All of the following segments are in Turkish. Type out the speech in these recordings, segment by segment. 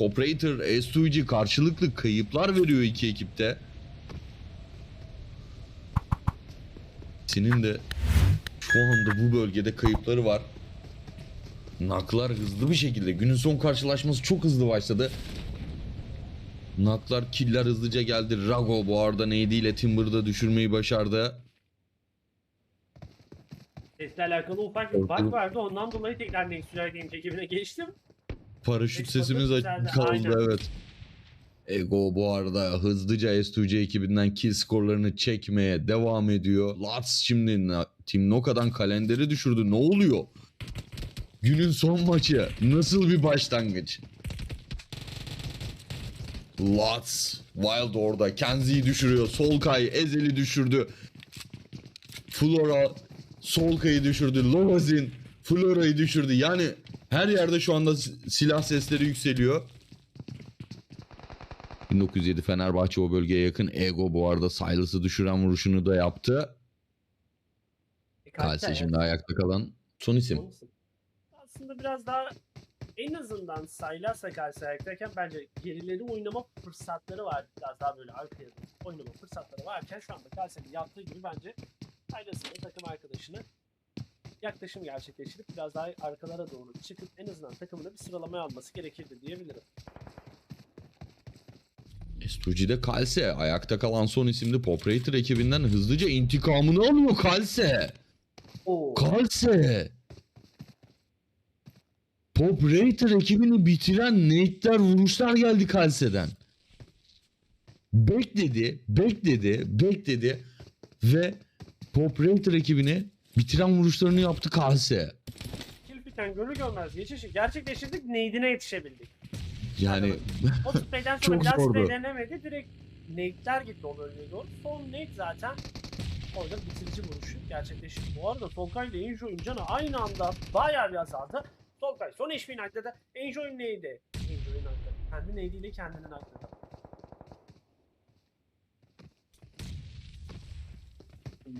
Operator, S2G karşılıklı kayıplar veriyor iki ekipte. Senin de şu anda bu bölgede kayıpları var. Naklar hızlı bir şekilde. Günün son karşılaşması çok hızlı başladı. Naklar, killer hızlıca geldi. Rago bu arada neydiyle Timber'da düşürmeyi başardı. Sesle alakalı ufak bir bug vardı. Ondan dolayı tekrar Gen Games ekibine geçtim. Paraşüt Export'un sesimiz güzeldi, açık kaldı aynen. evet. Ego bu arada hızlıca S2C ekibinden kill skorlarını çekmeye devam ediyor. Lats şimdi na- Team Noka'dan kalenderi düşürdü. Ne oluyor? Günün son maçı. Nasıl bir başlangıç? Lats Wild orada. Kenzie'yi düşürüyor. Solkay Ezel'i düşürdü. Flora Solkay'ı düşürdü. Lovazin Flora'yı düşürdü. Yani her yerde şu anda silah sesleri yükseliyor. 1907 Fenerbahçe o bölgeye yakın. Ego bu arada Silas'ı düşüren vuruşunu da yaptı. E, Kalse şimdi ayakta kalan son isim. Aslında biraz daha en azından Saylas'la karşı ayaktayken bence gerileri oynama fırsatları var. Biraz daha böyle arkaya oynama fırsatları varken şu anda Kalse'nin yaptığı gibi bence Saylas'ın da takım arkadaşını yaklaşım gerçekleştirip biraz daha arkalara doğru çıkıp en azından takımını bir sıralamaya alması gerekirdi diyebilirim. Estuji'de Kalse ayakta kalan son isimli Poprator ekibinden hızlıca intikamını alıyor Kalse. Oo. Kalse. Poprator ekibini bitiren nade'ler vuruşlar geldi Kalse'den. Bekledi, bekledi, bekledi ve Poprator ekibini bitiren vuruşlarını yaptı Kalse. Kilpiten görür görmez geçişi gerçekleştirdik. Nade'ine yetişebildik. Yani O spreyden sonra Çok bir daha zordu. Direkt nade'ler gitti o bölgeye doğru. Son nade zaten orada bitirici vuruşu gerçekleşti. Bu arada Solkay ile Enjoy'un canı aynı anda bayağı bir azaldı. Solkay son HP Knight'ta Enjoy'un neydi? Enjoy'un nakladı. Kendi nade'iyle kendini nakladı.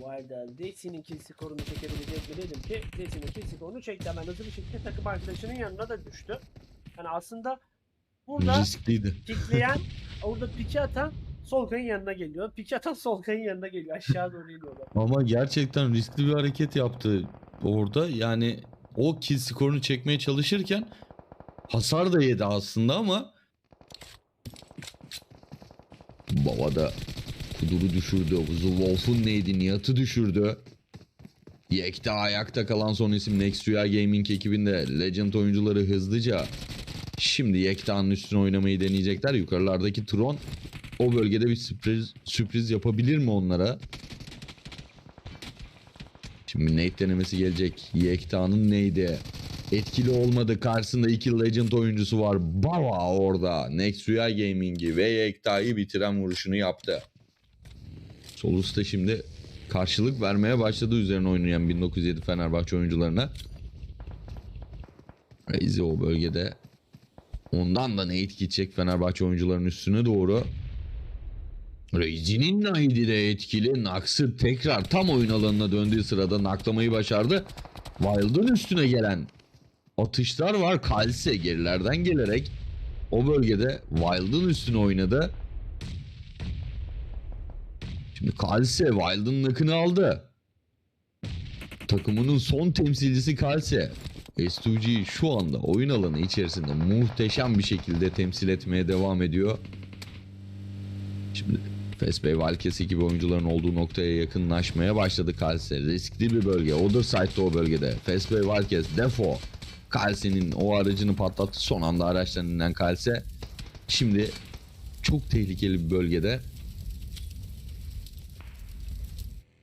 Arada Desi'nin kill skorunu çekebilecek mi dedim ki Desi'nin kill skorunu çekti hemen hızlı bir şekilde takım arkadaşının yanına da düştü. Yani aslında burada riskliydi. pikleyen, orada piki atan Solkay'ın yanına geliyor. Piki atan Solkay'ın yanına geliyor. Aşağı doğru iniyorlar. Ama gerçekten riskli bir hareket yaptı orada. Yani o kill skorunu çekmeye çalışırken hasar da yedi aslında ama Baba da Kudur'u düşürdü. Wolf'un neydi? Nihat'ı düşürdü. Yekta ayakta kalan son isim Next Rüya Gaming ekibinde Legend oyuncuları hızlıca şimdi Yekta'nın üstüne oynamayı deneyecekler. Yukarılardaki Tron o bölgede bir sürpriz, sürpriz yapabilir mi onlara? Şimdi Nate denemesi gelecek. Yekta'nın neydi? Etkili olmadı. Karşısında iki Legend oyuncusu var. Bava orada. Next Rüya Gaming'i ve Yekta'yı bitiren vuruşunu yaptı. Solus da şimdi karşılık vermeye başladı üzerine oynayan 1907 Fenerbahçe oyuncularına. Reizi o bölgede. Ondan da Nate gidecek Fenerbahçe oyuncularının üstüne doğru. Reizi'nin Naidi de etkili. Nax'ı tekrar tam oyun alanına döndüğü sırada naklamayı başardı. Wild'ın üstüne gelen atışlar var. Kalse gerilerden gelerek o bölgede Wild'ın üstüne oynadı. Şimdi Kalse Wild'ın nakını aldı. Takımının son temsilcisi Kalse. S2G şu anda oyun alanı içerisinde muhteşem bir şekilde temsil etmeye devam ediyor. Şimdi Fesbey Valkesi gibi oyuncuların olduğu noktaya yakınlaşmaya başladı Kalse. Riskli bir bölge. Otherside o bölgede. Fesbey Valkes, Defo. Kalse'nin o aracını patlattı. Son anda araçtan inen Kalse. Şimdi çok tehlikeli bir bölgede.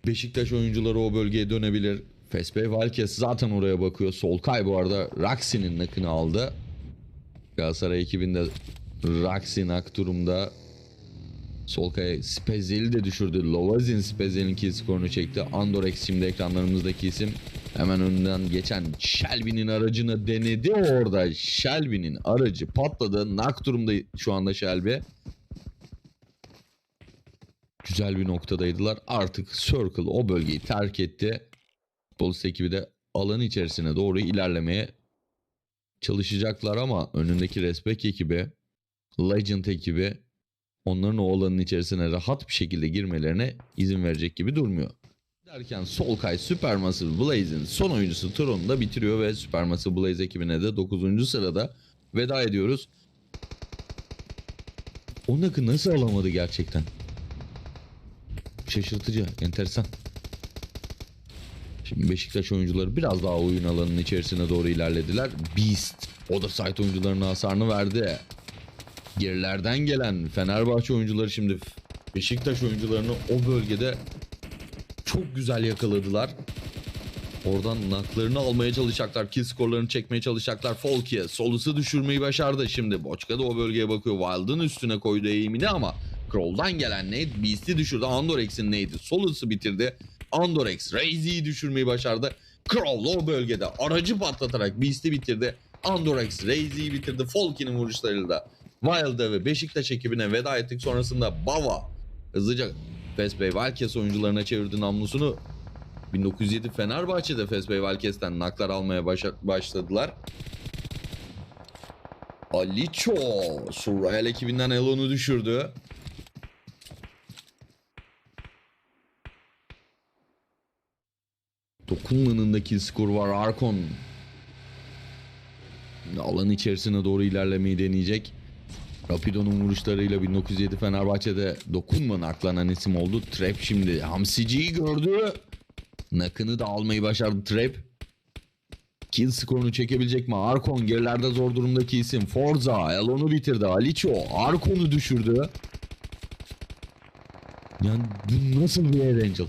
Beşiktaş oyuncuları o bölgeye dönebilir. Fesbey Valkes zaten oraya bakıyor. Solkay bu arada Raksi'nin nakını aldı. Galatasaray ekibinde Raksi nak durumda. Solkay Spezel'i de düşürdü. Lovazin Spezel'in kill skorunu çekti. Andorex şimdi ekranlarımızdaki isim. Hemen önünden geçen Shelby'nin aracını denedi orada. Shelby'nin aracı patladı. Nak durumda şu anda Shelby. Güzel bir noktadaydılar. Artık Circle o bölgeyi terk etti. Polis ekibi de alan içerisine doğru ilerlemeye çalışacaklar ama önündeki Respek ekibi Legend ekibi onların o alanın içerisine rahat bir şekilde girmelerine izin verecek gibi durmuyor. Derken Solkay Supermassive Blaze'in son oyuncusu Tron'u da bitiriyor ve Supermassive Blaze ekibine de 9. sırada veda ediyoruz. O nakı nasıl alamadı gerçekten? Şaşırtıcı, enteresan. Şimdi Beşiktaş oyuncuları biraz daha oyun alanının içerisine doğru ilerlediler. Beast, o da site oyuncularına hasarını verdi. Gerilerden gelen Fenerbahçe oyuncuları şimdi Beşiktaş oyuncularını o bölgede çok güzel yakaladılar. Oradan naklarını almaya çalışacaklar. Kill skorlarını çekmeye çalışacaklar. Folki'ye solusu düşürmeyi başardı. Şimdi Boçka da o bölgeye bakıyor. Wild'ın üstüne koydu eğimini ama Kroll'dan gelen nade Beast'i düşürdü. Andorex'in nade'i solusu bitirdi. Andorex Raze'i düşürmeyi başardı. Kroll o bölgede aracı patlatarak Beast'i bitirdi. Andorex Raze'i bitirdi. Folki'nin vuruşlarıyla da Wild'a ve Beşiktaş ekibine veda ettik. Sonrasında Bava hızlıca Fesbey Valkes oyuncularına çevirdi namlusunu. 1907 Fenerbahçe'de Fesbey Valkes'ten naklar almaya başa- başladılar. Aliço Surreal ekibinden Elon'u düşürdü. Dokunmanın kill skor var. Arkon alan içerisine doğru ilerlemeyi deneyecek. Rapido'nun vuruşlarıyla 1907 Fenerbahçe'de dokunma naklanan isim oldu. Trap şimdi Hamsici'yi gördü. Nakını da almayı başardı Trap. Kill skorunu çekebilecek mi? Arkon gerilerde zor durumdaki isim. Forza Elon'u bitirdi. Aliço Arkon'u düşürdü. Yani bu nasıl bir Angel?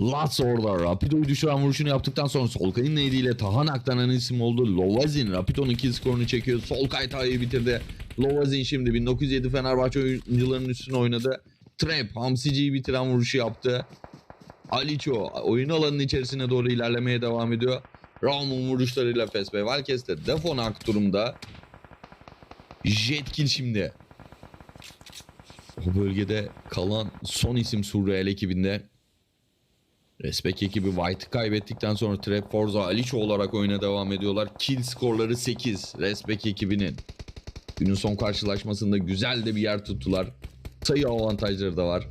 Lats orada Rapido'yu düşüren vuruşunu yaptıktan sonra Solkay'ın neydiyle Tahan aklanan isim oldu. Lovazin Rapido'nun kill skorunu çekiyor. Solkay Taha'yı bitirdi. Lovazin şimdi 1907 Fenerbahçe oyuncularının üstüne oynadı. Trap Hamsici'yi bitiren vuruşu yaptı. Aliço oyun alanının içerisine doğru ilerlemeye devam ediyor. Raum'un vuruşlarıyla Fesbey Valkes de defonak durumda. Jetkill şimdi. O bölgede kalan son isim Surreal ekibinde. Respek ekibi White'ı kaybettikten sonra Trap Forza Aliço olarak oyuna devam ediyorlar. Kill skorları 8 Respek ekibinin. Günün son karşılaşmasında güzel de bir yer tuttular. Sayı avantajları da var.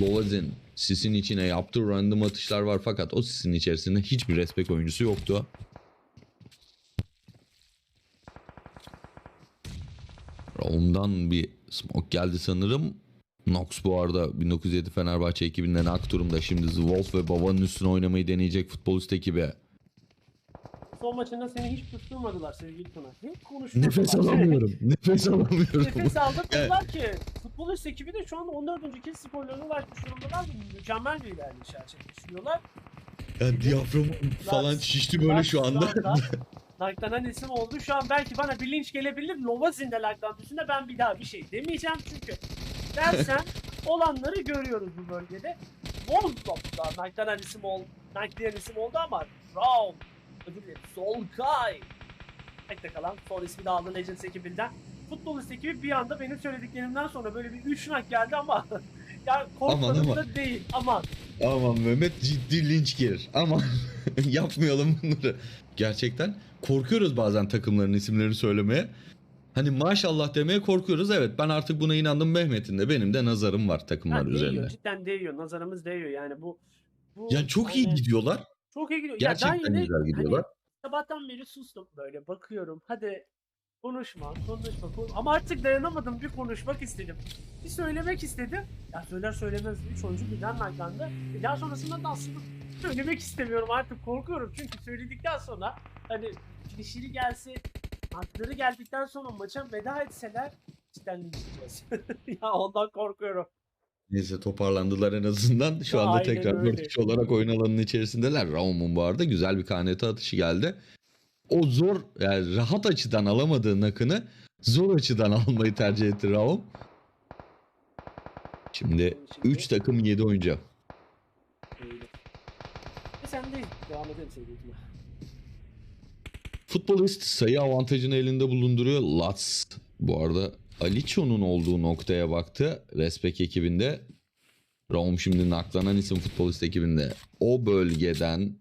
Lovazin sisin içine yaptığı random atışlar var fakat o sisin içerisinde hiçbir respek oyuncusu yoktu. Ondan bir smoke geldi sanırım. Nox bu arada 1907 Fenerbahçe ekibinden ak durumda. Şimdi Wolf ve Baba'nın üstüne oynamayı deneyecek futbolist ekibi. Son maçında seni hiç tutturmadılar sevgili Tuna. Hep konuşmadılar. Nefes alamıyorum. Nefes alamıyorum. Nefes aldırmadılar ki. Futbolist ekibi de şu anda 14. kez skorlarına ulaşmış durumdalar. Mükemmel bir ilerleyiş gerçekleştiriyorlar. Ya diyaframım falan şişti böyle şu anda. Laklanan isim oldu. Şu an belki bana bir linç gelebilir. Lovazin'de laklan üstünde ben bir daha bir şey demeyeceğim çünkü dersen olanları görüyoruz bu bölgede. Wolflock'ta naklanan isim oldu. Naklanan isim oldu ama Raum, özür dilerim, Solkay. Tekte kalan son ismi de aldı Legends ekibinden. Futbolist ekibi bir anda benim söylediklerimden sonra böyle bir 3 nak geldi ama ya korkmadım Aman, da değil. Aman. Aman Mehmet ciddi linç gelir. Ama yapmayalım bunları. Gerçekten korkuyoruz bazen takımların isimlerini söylemeye. Hani maşallah demeye korkuyoruz. Evet ben artık buna inandım Mehmet'in de benim de nazarım var takımlar değiyor, üzerinde. cidden değiyor. Nazarımız değiyor yani bu. bu Yani çok iyi hani- gidiyorlar. Çok iyi gidiyor. Gerçekten ya yeni, güzel gidiyorlar. Hani, sabahtan beri sustum böyle bakıyorum. Hadi konuşma, konuşma, konuş- Ama artık dayanamadım. Bir konuşmak istedim. Bir söylemek istedim. Ya söyler söylemez üç oyuncu birden naklandı. E daha sonrasında da aslında söylemek istemiyorum artık korkuyorum. Çünkü söyledikten sonra hani finişleri gelse, hakları geldikten sonra maça veda etseler cidden linçleyeceğiz. ya ondan korkuyorum. Neyse toparlandılar en azından. Şu anda Aynen tekrar öyle. 4 kişi olarak oyun alanının içerisindeler. Raum'un bu arada güzel bir KNT atışı geldi. O zor yani rahat açıdan alamadığı nakını zor açıdan almayı tercih etti Raum. Şimdi 3 takım 7 oyuncu. Öyle. E sen de devam edelim sevgili. Futbolist sayı avantajını elinde bulunduruyor. Lats bu arada Aliço'nun olduğu noktaya baktı. Respek ekibinde. Raum şimdi naklanan isim futbolist ekibinde. O bölgeden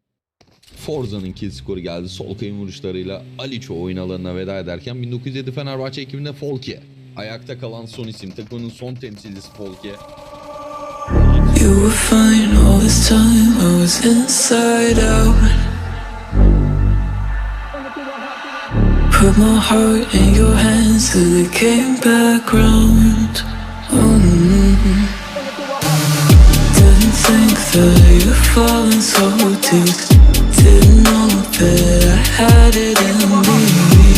Forza'nın kill skoru geldi. Sol kayın vuruşlarıyla Aliço oyun alanına veda ederken 1907 Fenerbahçe ekibinde Folke. Ayakta kalan son isim. Takımın son temsilcisi Folke. You were fine all this time, I was inside out. Put my heart in your hands till it came back round. Mm. Didn't think that you'd fallen so deep. Didn't know that I had it in me.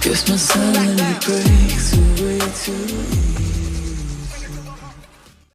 Guess my sanity breaks away too.